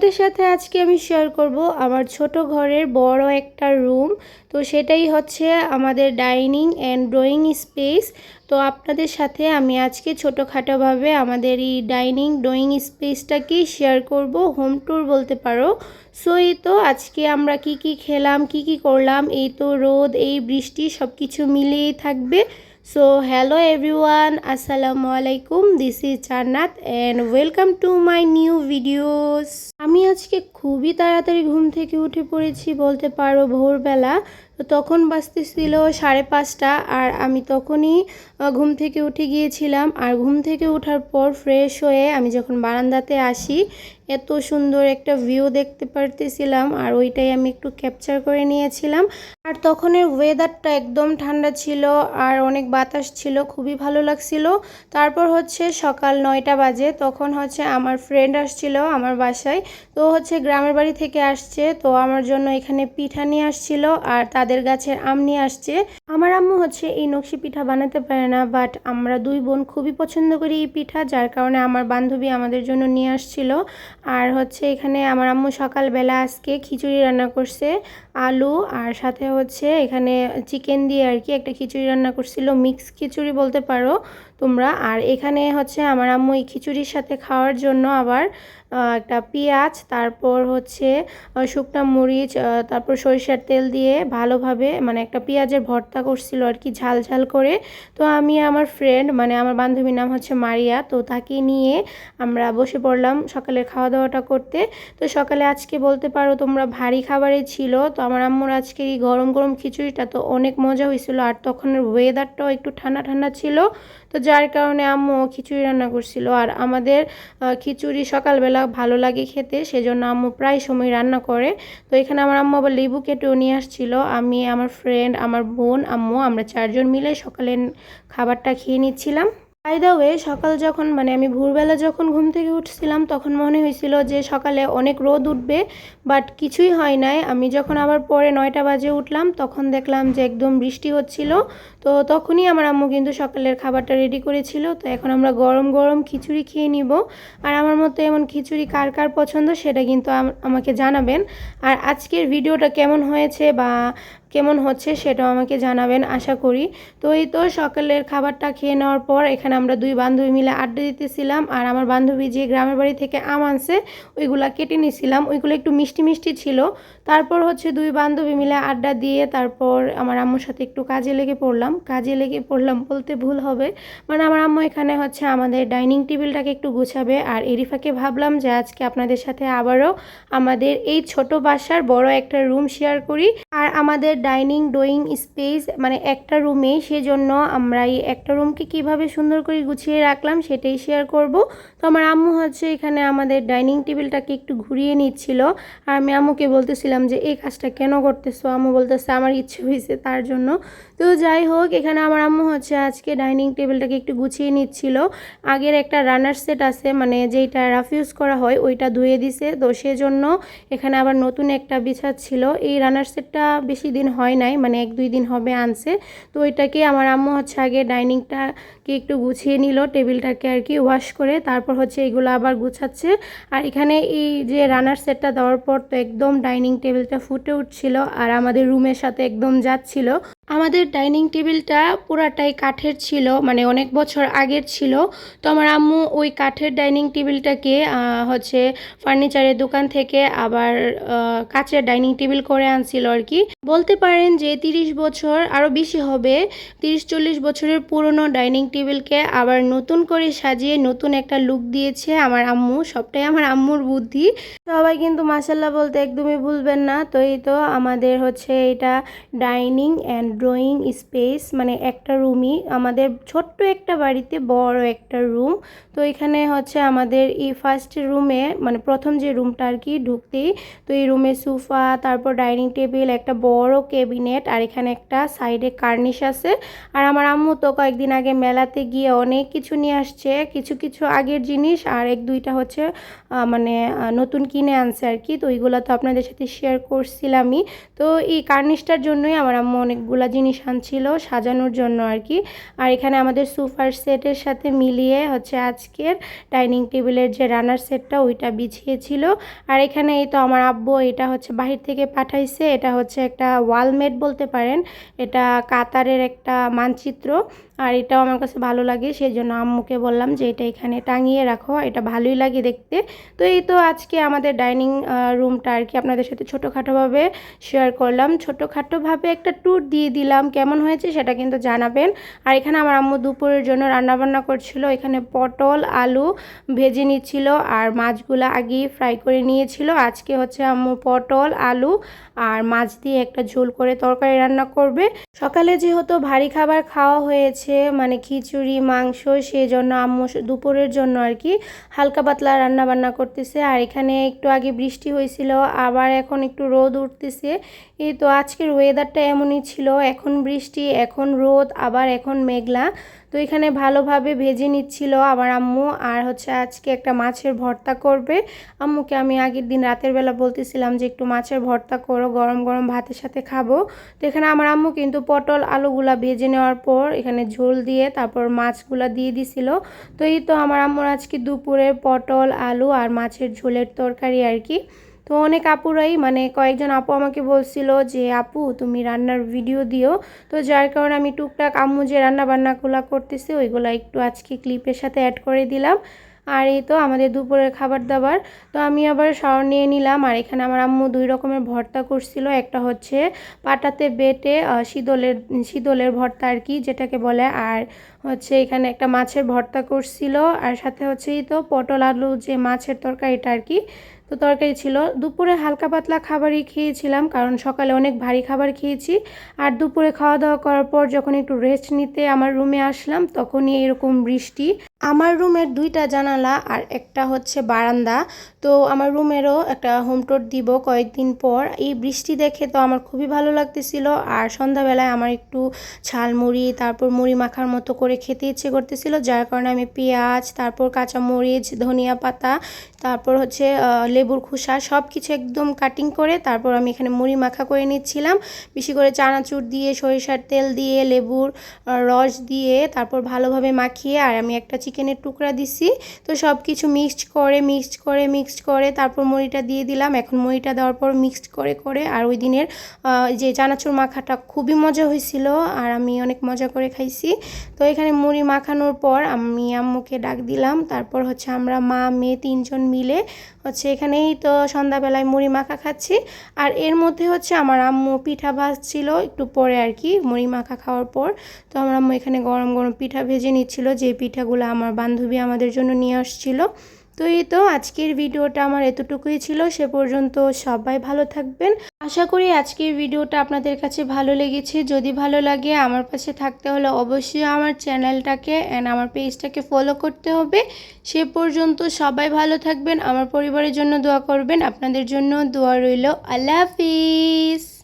তোমাদের সাথে আজকে আমি শেয়ার করব আমার ছোট ঘরের বড় একটা রুম তো সেটাই হচ্ছে আমাদের ডাইনিং অ্যান্ড ড্রয়িং স্পেস তো আপনাদের সাথে আমি আজকে ছোটোখাটোভাবে আমাদের এই ডাইনিং ড্রয়িং স্পেসটাকেই শেয়ার করব হোম ট্যুর বলতে পারো। সো এই তো আজকে আমরা কি কি খেলাম, কি কি করলাম, এই তো রোদ, এই বৃষ্টি সব কিছু মিলিয়েই থাকবে। সো হ্যালো এভরিওয়ান আসসালামু আলাইকুম this is Jannat and welcome to my new videos আমি আজকে খুবই তাড়াতাড়ি ঘুম থেকে উঠে পড়েছি বলতে পারো ভোরবেলা। তো তখন বাজতেছিল সাড়ে পাঁচটা আর আমি তখনই ঘুম থেকে উঠে গিয়েছিলাম। আর ঘুম থেকে ওঠার পর ফ্রেশ হয়ে আমি যখন বারান্দাতে আসি, এত সুন্দর একটা ভিউ দেখতে পারতেছিলাম। আর ওইটাই আমি একটু ক্যাপচার করে নিয়েছিলাম। আর তখনের ওয়েদারটা একদম ঠান্ডা ছিল আর অনেক বাতাস ছিল, খুবই ভালো লাগছিল। তারপর হচ্ছে সকাল নয়টা বাজে, তখন হচ্ছে আমার ফ্রেন্ড আসছিল আমার বাসায়। তো হচ্ছে গ্রামের বাড়ি থেকে আসছে, তো আমার জন্য এখানে পিঠা নিয়ে আসছিল আর তাদের গাছের আম নিয়ে আসছে। আমার আম্মু হচ্ছে এই নকশি পিঠা বানাতে পারে না বাট আমরা দুই বোন খুবই পছন্দ করি এই পিঠা, যার কারণে আমার বান্ধবী আমাদের জন্য নিয়ে আসছিল। আর হচ্ছে এখানে আমার আম্মু সকালবেলা আজকে খিচুড়ি রান্না করছে, আলু আর সাথে হচ্ছে এখানে চিকেন দিয়ে আর কি একটা খিচুড়ি রান্না করছিল। মিক্স খিচুড়ি বলতে পারো তোমরা। আর এখানে হচ্ছে আমার আম্মু এই খিচুড়ির সাথে খাওয়ার জন্য আবার একটা পেঁয়াজ, তারপর হচ্ছে শুকনা মরিচ তারপর সরিষার তেল দিয়ে ভালোভাবে মানে একটা পেঁয়াজের ভর্তা করছিল আর কি, ঝাল ঝাল করে। তো আমি আমার ফ্রেন্ড মানে আমার বান্ধবীর নাম হচ্ছে মারিয়া, তো তাকে নিয়ে আমরা বসে পড়লাম সকালের খাওয়া দাওয়াটা করতে। তো সকালে আজকে বলতে পারো তোমরা ভারী খাবারই ছিল, তো আমার আম্মুর আজকে এই গরম গরম খিচুড়িটা তো অনেক মজা হয়েছিল, আর তখনের ওয়েদারটাও একটু ঠান্ডা ঠান্ডা ছিল। তো যার কারণে আম্মু খিচুড়ি রান্না করছিল, আর আমাদের খিচুড়ি সকালবেলা ভালো লাগে খেতে, সেজন্য আম্মু প্রায় সময় রান্না করে। তো এখানে আমার আম্মু আবার লেবু কেটেও নিয়ে আসছিল। আমি, আমার ফ্রেন্ড আমার বোন, আম্মু, আমরা চারজন মিলে সকালে খাবারটা খেয়ে নিচ্ছিলাম। বাই দ্য ওয়ে সকাল যখন মানে আমি ভোরবেলা যখন ঘুম থেকে উঠছিলাম, তখন মনে হয়েছিল যে সকালে অনেক রোদ উঠবে বাট কিছুই হয় নাই। আমি যখন আবার পরে নয়টা বাজে উঠলাম, তখন দেখলাম যে একদম বৃষ্টি হচ্ছিল। তো তখনই আমার আম্মু কিন্তু সকালের খাবারটা রেডি করেছিল। তো এখন আমরা গরম গরম খিচুড়ি খেয়ে নিব। আর আমার মতো এমন খিচুড়ি কার কার পছন্দ, সেটা কিন্তু আম- আমাকে জানাবেন। আর আজকের ভিডিওটা কেমন হয়েছে বা কেমন হচ্ছে সেটাও আমাকে জানাবেন, আশা করি। তো এই তো সকালের খাবারটা খেয়ে নেওয়ার পর এখানে আমরা দুই বান্ধবী মিলে আড্ডা দিতেছিলাম আর আমার বান্ধবী যে গ্রামের বাড়ি থেকে আম আনছে, ওইগুলা কেটে নিছিলাম। ওইগুলো একটু মিষ্টি মিষ্টি ছিল। তারপর হচ্ছে দুই বান্ধবী মিলে আড্ডা দিয়ে তারপর আমার আম্মুর সাথে একটু কাজে লেগে পড়লাম। কাজে লেগে পড়লাম বলতে ভুল হবে মানে আমার আম্মু এখানে হচ্ছে আমাদের ডাইনিং টেবিলটাকে একটু গুছাবে। আর এরিফাকে ভাবলাম যে আজকে আপনাদের সাথে আবারও আমাদের এই ছোট বাসার বড় একটা রুম শেয়ার করি। আর আমাদের ডাইনিং ডোয়িং স্পেস মানে একটা রুমে সেজন্য আমরা এই একটা রুমকে কীভাবে সুন্দর করে গুছিয়ে রাখলাম সেটাই শেয়ার করব। তো আমার আম্মু হচ্ছে এখানে আমাদের ডাইনিং টেবিলটাকে একটু ঘুরিয়ে নিচ্ছিল। আর আমি আম্মুকে বলতেছিলাম যে, এই কাজটা কেন করতেছো? আম্মু বলতেছে, আমার ইচ্ছে হয়েছে তার জন্য। তো যাই হোক, এখানে আমার আম্মু হচ্ছে আজকে ডাইনিং টেবিলটাকে একটু গুছিয়ে নিচ্ছিল। আগের একটা রানার সেট আছে মানে যেইটা রাফিউজ করা হয়, ওইটা ধুয়ে দিছে। তো সেজন্য এখানে আবার নতুন একটা বিছাচ্ছিল এই রানার সেটটা বেশি দিন হয় নাই মানে এক দুই দিন হবে আনছে। তো ওইটাকে আমার আম্মু হচ্ছে আগে ডাইনিংটাকে একটু গুছিয়ে নিল, টেবিলটাকে আর কি ওয়াশ করে, তারপর হচ্ছে এগুলো আবার গুছাচ্ছে। আর এখানে এই যে রানার সেটটা দেওয়ার পর তো একদম ডাইনিং টেবিলটা ফুটে উঠছিল আর আমাদের রুমের সাথে একদম যাচ্ছিল। আমাদের ডাইনিং টেবিলটা পুরাটাই কাঠের ছিল মানে অনেক বছর আগের ছিল। তো আমার আম্মু ওই কাঠের ডাইনিং টেবিলটাকে হচ্ছে ফার্নিচারের দোকান থেকে আবার কাচের ডাইনিং টেবিল করে আনছিল আর কি। বলতে পারেন যে তিরিশ বছর আরও বেশি হবে, তিরিশ চল্লিশ বছরের পুরনো ডাইনিং টেবিলকে আবার নতুন করে সাজিয়ে নতুন একটা লুক দিয়েছে আমার আম্মু, সবটাই আমার আম্মুর বুদ্ধি। সবাই কিন্তু মাসাল্লাহ বলতে একদমই ভুলবেন না। তো এই তো আমাদের হচ্ছে এটা ডাইনিং অ্যান্ড ড্রয়িং স্পেস মানে একটা রুমই আমাদের ছোট্ট একটা বাড়িতে, বড় একটা রুম তো এখানে হচ্ছে আমাদের এই ফার্স্ট রুমে মানে প্রথম যে রুমটা আর কি ঢুকতেই, তো এই রুমে সোফা তারপর ডাইনিং টেবিল একটা বড় কেবিনেট আর এখানে একটা সাইডে কার্নিশ আছে। আর আমার আম্মু তো কয়েকদিন আগে মেলাতে গিয়ে অনেক কিছু নিয়ে আসছে, কিছু কিছু আগের জিনিস, আর এক দুইটা হচ্ছে মানে নতুন কিনে আনছে আর কি। তো ওইগুলো তো আপনাদের সাথে শেয়ার করছিলামই। তো এই কার্নিশটার জন্যই আমার আম্মু অনেকগুলা জিনিস আনছিল সাজানোর জন্য আর কি। আর এখানে আমাদের সুপার সেটের সাথে মিলিয়ে হচ্ছে আজকের ডাইনিং টেবিলের যে রানার সেটটা, ওইটা বিছিয়েছিল আর এখানে এই তো আমার আব্বু এটা হচ্ছে বাহির থেকে পাঠাইছে। এটা হচ্ছে একটা ওয়ালমেট বলতে পারেন। এটা কাতারের একটা মানচিত্র। আর এটাও আমার কাছে ভালো লাগে সেই জন্য আম্মুকে বললাম যে এটা এখানে টাঙিয়ে রাখো, এটা ভালোই লাগে দেখতে। তো এই তো আজকে আমাদের ডাইনিং রুমটা আর কি আপনাদের সাথে ছোটোখাটোভাবে শেয়ার করলাম। ছোটোখাটোভাবে একটা ট্যুর দিয়ে দিলাম, কেমন হয়েছে সেটা কিন্তু জানাবেন। আর এখানে আমার আম্মু দুপুরের জন্য রান্নাবান্না করছিল, এখানে পটল, আলু ভেজে নিচ্ছিল আর মাছগুলো আগেই ফ্রাই করে নিয়েছিল। আজকে হচ্ছে আম্মু পটল, আলু আর মাছ দিয়ে একটা ঝোল করে তরকারি রান্না করবে। সকালে যেহেতু ভারী খাবার খাওয়া হয়েছে মানে খিচুড়ি, মাংস সেই জন্য আম্মু দুপুরের জন্য আর কি হালকা পাতলা রান্না বান্না করতেছে। আর এখানে একটু আগে বৃষ্টি হয়েছিল, আবার এখন একটু রোদ উঠতেছে। এই তো আজকের ওয়েদারটা এমনই ছিল, এখন বৃষ্টি, এখন রোদ, আবার এখন মেঘলা। তো এখানে ভালোভাবে ভেজে নিচ্ছিল আমার আম্মু। আর হচ্ছে আজকে একটা মাছের ভর্তা করবে। আম্মুকে আমি আগের দিন রাতের বেলা বলতেছিলাম যে, একটু মাছের ভর্তা করো, গরম গরম ভাতের সাথে খাব। তো এখানে আমার আম্মু কিন্তু পটল, আলুগুলা ভেজে নেওয়ার পর এখানে ঝোল দিয়ে তারপর মাছগুলা দিয়ে দিছিল। তো এই তো আমার আম্মুর আজকে দুপুরে পটল, আলু আর মাছের ঝোলের তরকারি আর কি। তো অনেক আপুরাই মানে কয়েকজন আপু আমাকে বলছিল যে, আপু, তুমি রান্নার ভিডিও দিও। তো যার কারণে আমি টুকটাক আম্মু যে রান্না বান্নাগুলো করতেছি, ওইগুলো একটু আজকে ক্লিপের সাথে অ্যাড করে দিলাম। আর এই তো আমাদের দুপুরের খাবার দাবার। তো আমি আবার শাওয়ার নিয়ে নিলাম। আর এখানে আমার আম্মু দুই রকমের ভর্তা করছিল। একটা হচ্ছে পাটাতে বেটে শীতলের শীতলের ভর্তা আর কি, যেটাকে বলে। আর হচ্ছে এখানে একটা মাছের ভর্তা করছিল। আর সাথে হচ্ছে এই তো পটল আলু যে মাছের তরকারিটা আর কি তো তরকারি ছিল। দুপুরে হালকা পাতলা খাবারই খেয়েছিলাম, কারণ সকালে অনেক ভারী খাবার খেয়েছি। আর দুপুরে খাওয়া দাওয়া করার পর যখন একটু রেস্ট নিতে আমার রুমে আসলাম, তখনই এরকম বৃষ্টি আমার রুমের দুইটা জানালা আর একটা হচ্ছে বারান্দা। তো আমার রুমেরও একটা হোম টোর দিব কয়েকদিন পর। এই বৃষ্টি দেখে তো আমার খুবই ভালো লাগতেছিল। আর সন্ধ্যাবেলায় আমার একটু ঝালমুড়ি, তারপর মুড়ি মাখার মতো করে খেতে ইচ্ছে করতেছিল, যার কারণে আমি পেঁয়াজ, তারপর কাঁচা মরিচ ধনিয়া পাতা, তারপর হচ্ছে লেবুর খোসা সব কিছু একদম কাটিং করে তারপর আমি এখানে মুড়ি মাখা করে নিচ্ছিলাম। বেশি করে চানাচুর দিয়ে, সরিষার তেল দিয়ে, লেবুর রস দিয়ে তারপর ভালোভাবে মাখিয়ে আর আমি একটা চিকেনের টুকরা দিছি। তো সব কিছু মিক্সড করে মিক্সড করে মিক্সড করে, তারপর মুড়িটা দিয়ে দিলাম। এখন মুড়িটা দেওয়ার পর মিক্সড করে করে, আর ওই দিনের যে চানাচুর মাখাটা খুবই মজা হয়েছিল, আর আমি অনেক মজা করে খাইছি। তো এখানে মুড়ি মাখানোর পর আমি আম্মুকে ডাক দিলাম। তারপর হচ্ছে আমরা মা, মেয়ে তিনজন মিলে হচ্ছে এখানেই তো সন্ধ্যাবেলায় মুড়ি মাখা খাচ্ছি। আর এর মধ্যে হচ্ছে আমার আম্মু পিঠা ভাজছিল একটু পরে আর কি, মুড়ি মাখা খাওয়ার পর। তো আমার আম্মু এখানে গরম গরম পিঠা ভেজে নিচ্ছিল, যে পিঠাগুলো আমার বান্ধবী আমাদের জন্য নিয়ে আসছিল। তো এই তো আজকের ভিডিওটা আমার এতটুকুই ছিল, সে পর্যন্ত সবাই ভালো থাকবেন। আশা করি আজকের ভিডিওটা আপনাদের কাছে ভালো লেগেছে। যদি ভালো লাগে আমার পাশে থাকতে হলে অবশ্যই আমার চ্যানেলটাকে অ্যান্ড আমার পেজটাকে ফলো করতে হবে। সে পর্যন্ত সবাই ভালো থাকবেন, আমার পরিবারের জন্য দোয়া করবেন, আপনাদের জন্য দোয়া রইল। আল্লাহ হাফিজ!